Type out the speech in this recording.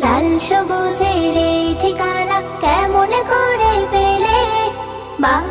লাল সবুজের ঠিকানা কেমন করে পেলে? বাংলা